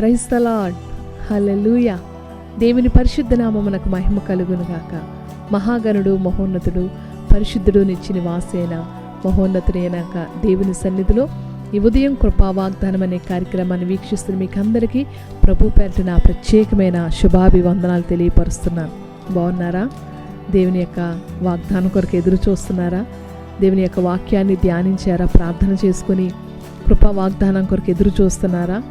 Praise the lord దేవుని పరిశుద్ధ నామమునకు మహిమ కలుగునుగాక. మహాగణుడు మహోన్నతుడు పరిశుద్ధుడు నిచ్చిన నివాసైన మహోన్నతుడైనాక దేవుని సన్నిధిలో ఈ ఉదయం కృపావాగ్దానం అనే కార్యక్రమాన్ని వీక్షిస్తున్న మీకు అందరికీ ప్రభు పేరిట నా ప్రత్యేకమైన శుభాభివందనాలు తెలియపరుస్తున్నాను. బాగున్నారా? దేవుని యొక్క వాగ్దానం కొరకు ఎదురు చూస్తున్నారా? దేవుని యొక్క వాక్యాన్ని ధ్యానించారా? ప్రార్థన చేసుకుని కృపా వాగ్దానం కొరకు ఎదురు చూస్తున్నారా?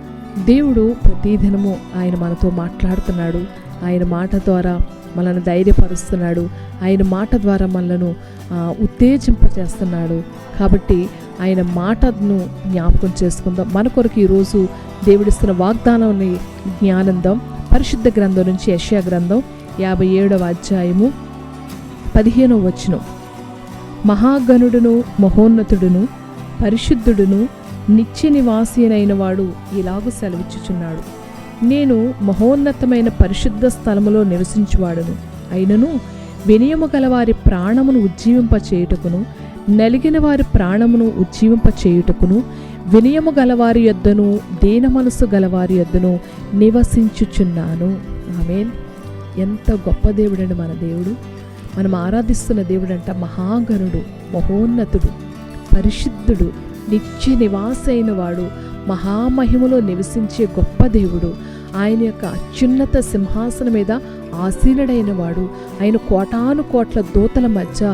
దేవుడు ప్రతిదినము ఆయన మనతో మాట్లాడుతున్నాడు. ఆయన మాట ద్వారా మనల్ని ధైర్యపరుస్తున్నాడు. ఆయన మాట ద్వారా మనలను ఉత్తేజింపచేస్తున్నాడు కాబట్టి ఆయన మాటను జ్ఞాపకం చేసుకుందాం. మన కొరకు ఈరోజు దేవుడిస్తున్న వాగ్దానాన్ని జ్ఞానందం. పరిశుద్ధ గ్రంథం నుంచి యశ్యా గ్రంథం యాభై ఏడవ అధ్యాయము పదిహేనవ వచనం. మహాగణుడును మహోన్నతుడును పరిశుద్ధుడును నిత్య నివాసీనైన వాడు ఇలాగు సెలవిచ్చుచున్నాడు. నేను మహోన్నతమైన పరిశుద్ధ స్థలములో నివసించువాడును. అయినను వినయము గల వారి ప్రాణమును ఉజ్జీవింప చేయుటకును నలిగిన వారి ప్రాణమును ఉజ్జీవింప చేయుటకును వినయము గలవారి యొద్దను దీన మనసు గలవారి యొద్దను నివసించుచున్నాను. ఆమెన్. ఎంత గొప్ప దేవుడండి మన దేవుడు. మనం ఆరాధిస్తున్న దేవుడంట మహాగణుడు మహోన్నతుడు పరిశుద్ధుడు నిత్య నివాసైన వాడు మహామహిమలో నివసించే గొప్ప దేవుడు. ఆయన యొక్క అత్యున్నత సింహాసనం మీద ఆసీనుడైన వాడు. ఆయన కోటాను కోట్ల దూతల మధ్య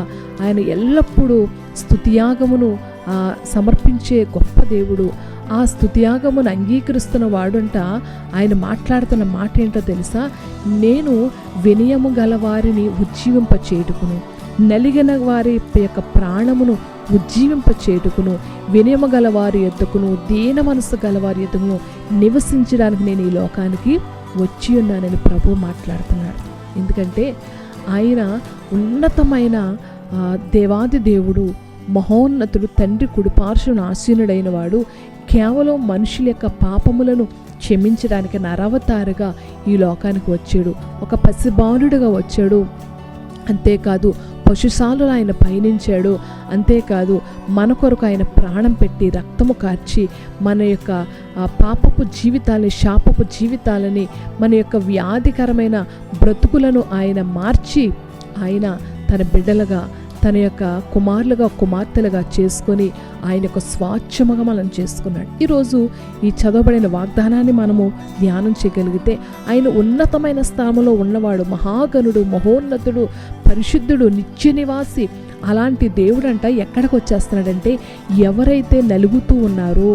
ఆయన ఎల్లప్పుడూ స్థుతియాగమును సమర్పించే గొప్ప దేవుడు. ఆ స్థుతియాగమును అంగీకరిస్తున్న వాడుంట ఆయన మాట్లాడుతున్న మాట ఏంటో తెలుసా? నేను వినయము గల వారిని ఉజ్జీవింప చేయుటకును నలిగిన వారి యొక్క ప్రాణమును ఉజ్జీవింప చేయుటకును వినయము వారి ఎద్దుకును దీన మనసు గల వారి ఎద్దుకును నివసించడానికి నేను ఈ లోకానికి వచ్చి ఉన్నానని ప్రభు మాట్లాడుతున్నాడు. ఎందుకంటే ఆయన ఉన్నతమైన దేవాది దేవుడు మహోన్నతుడు తండ్రి కుడిపార్శ్వను ఆసీనుడైన వాడు కేవలం మనుషుల యొక్క పాపములను క్షమించడానికి నరవతారుగా ఈ లోకానికి వచ్చాడు. ఒక పసిబాలుడుగా వచ్చాడు. అంతేకాదు పశుశాలు ఆయన పయనించాడు. అంతేకాదు మన కొరకు ఆయన ప్రాణం పెట్టి రక్తము కార్చి మన యొక్క పాపపు జీవితాలని శాపపు జీవితాలని మన యొక్క వ్యాధికరమైన బ్రతుకులను ఆయన మార్చి ఆయన తన బిడ్డలుగా తన యొక్క కుమారులుగా కుమార్తెలుగా చేసుకొని ఆయన యొక్క స్వాచ్ఛముగా మనం చేసుకున్నాడు. ఈరోజు ఈ చదవబడిన వాగ్దానాన్ని మనము ధ్యానం చేయగలిగితే ఆయన ఉన్నతమైన స్థానంలో ఉన్నవాడు మహాగణుడు మహోన్నతుడు పరిశుద్ధుడు నిత్య నివాసి అలాంటి దేవుడంట ఎక్కడికి వచ్చేస్తున్నాడంటే ఎవరైతే నలుగుతూ ఉన్నారో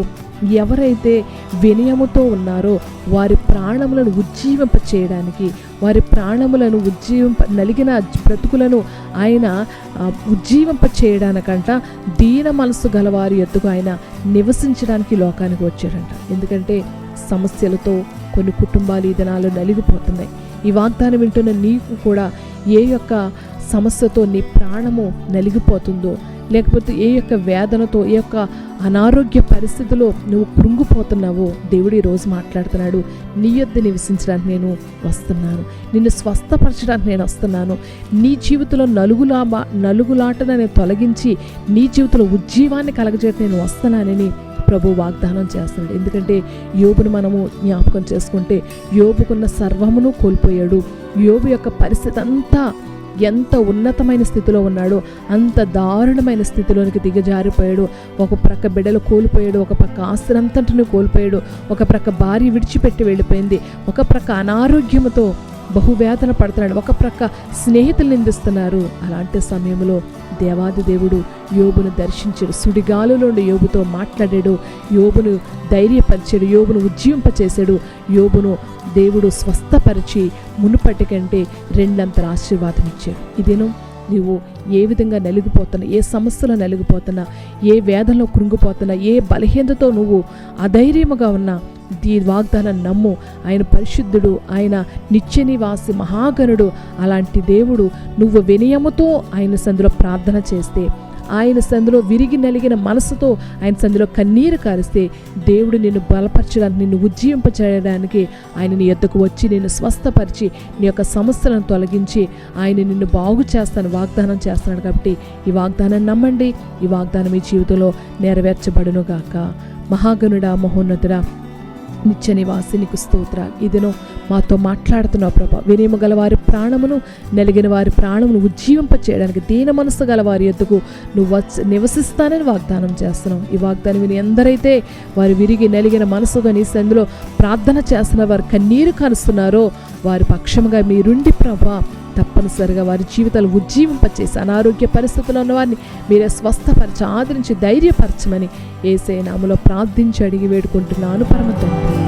ఎవరైతే వినయముతో ఉన్నారో వారి ప్రాణములను ఉజ్జీవింప చేయడానికి వారి ప్రాణములను ఉజ్జీవింప నలిగిన బ్రతుకులను ఆయన ఉజ్జీవింప చేయడానికంట దీన మనసు గలవారి ఎత్తుకు ఆయన నివసించడానికి లోకానికి వచ్చాడంట. ఎందుకంటే సమస్యలతో కొన్ని కుటుంబాలు ఈ దినాలు నలిగిపోతున్నాయి. ఈ వాగ్దానం వింటున్న నీకు కూడా ఏ యొక్క సమస్యతో నీ ప్రాణము నలిగిపోతుందో లేకపోతే ఏ యొక్క వేదనతో ఏ యొక్క అనారోగ్య పరిస్థితిలో నువ్వు కృంగిపోతున్నావో దేవుడు ఈరోజు రోజు మాట్లాడుతున్నాడు. నీ యొద్ద నివసించడానికి నేను వస్తున్నాను. నిన్ను స్వస్థపరచడానికి నేను వస్తున్నాను. నీ జీవితంలో నలుగులా నలుగులాటను నేను తొలగించి నీ జీవితంలో ఉజ్జీవాన్ని కలగజేయడానికి నేను వస్తున్నానని ప్రభు వాగ్దానం చేస్తున్నాడు. ఎందుకంటే యోబును మనము జ్ఞాపకం చేసుకుంటే యోబుకున్న సర్వమును కోల్పోయాడు. యోబు యొక్క పరిస్థితి అంతా ఎంత ఉన్నతమైన స్థితిలో ఉన్నాడో అంత దారుణమైన స్థితిలోనికి దిగజారిపోయాడు. ఒక ప్రక్క బిడ్డలు కోల్పోయాడు ఒక ప్రక్క ఆస్తినంతటిని కోల్పోయాడు ఒక ప్రక్క భార్య విడిచిపెట్టి వెళ్ళిపోయింది ఒక ప్రక్క అనారోగ్యముతో బహువేదన పడుతున్నాడు ఒక ప్రక్క స్నేహితులు నిందిస్తున్నారు. అలాంటి సమయంలో దేవాది దేవుడు యోబును దర్శించాడు. సుడిగాలులోండి యోబుతో మాట్లాడాడు. యోబును ధైర్యపరిచాడు. యోబును ఉజ్జీవింపచేశాడు. యోబును దేవుడు స్వస్థపరిచి మునుపటి కంటే రెండంతల ఆశీర్వాదం ఇచ్చాడు. ఇదేను నువ్వు ఏ విధంగా నలిగిపోతున్నా ఏ సమస్యలో నలిగిపోతున్నా ఏ వేదనలో కృంగిపోతున్నా ఏ బలహీనతతో నువ్వు అధైర్యముగా ఉన్నా దీ వాగ్దానం నమ్ము. ఆయన పరిశుద్ధుడు ఆయన నిత్య నివాసి మహాగణుడు. అలాంటి దేవుడు నువ్వు వినయముతో ఆయన సందులో ప్రార్థన చేస్తే ఆయన సందులో విరిగి నలిగిన మనసుతో ఆయన సందులో కన్నీరు కారిస్తే దేవుడు నిన్ను బలపరచడానికి నిన్ను ఉజ్జీవింపచేయడానికి ఆయన నీ ఎద్దకు వచ్చి నిన్ను స్వస్థపరిచి నీ యొక్క సమస్యలను తొలగించి ఆయన నిన్ను బాగు చేస్తాను వాగ్దానం చేస్తున్నాడు కాబట్టి ఈ వాగ్దానం నమ్మండి. ఈ వాగ్దానం మీ జీవితంలో నెరవేర్చబడును గాక మహాగణుడా మహోన్నతుడా నిత్య నివాసి నీకు స్తోత్రాలు. ఇదినో మాతో మాట్లాడుతున్నావు ప్రభా. వినియము గల వారి ప్రాణమును నలిగిన వారి ప్రాణమును ఉజ్జీవింప చేయడానికి దీన మనసు గల వారి ఎద్దుకు నువ్వు వచ్చి నివసిస్తానని వాగ్దానం చేస్తున్నావు. ఈ వాగ్దానం విని ఎందరైతే వారు విరిగి నలిగిన మనసుగా నీ సందులో ప్రార్థన చేస్తున్న వారు కన్నీరు కనుస్తున్నారో వారి పక్షముగా మీరుండి ప్రభా తప్పనిసరిగా వారి జీవితాలు ఉజ్జీవింపచేసి అనారోగ్య పరిస్థితుల్లో ఉన్న వారిని మీరే స్వస్థపరిచి ఆదరించి ధైర్యపరచమని ఏసే నామలో ప్రార్థించి అడిగి వేడుకుంటున్నాను పరమ తండ్రి.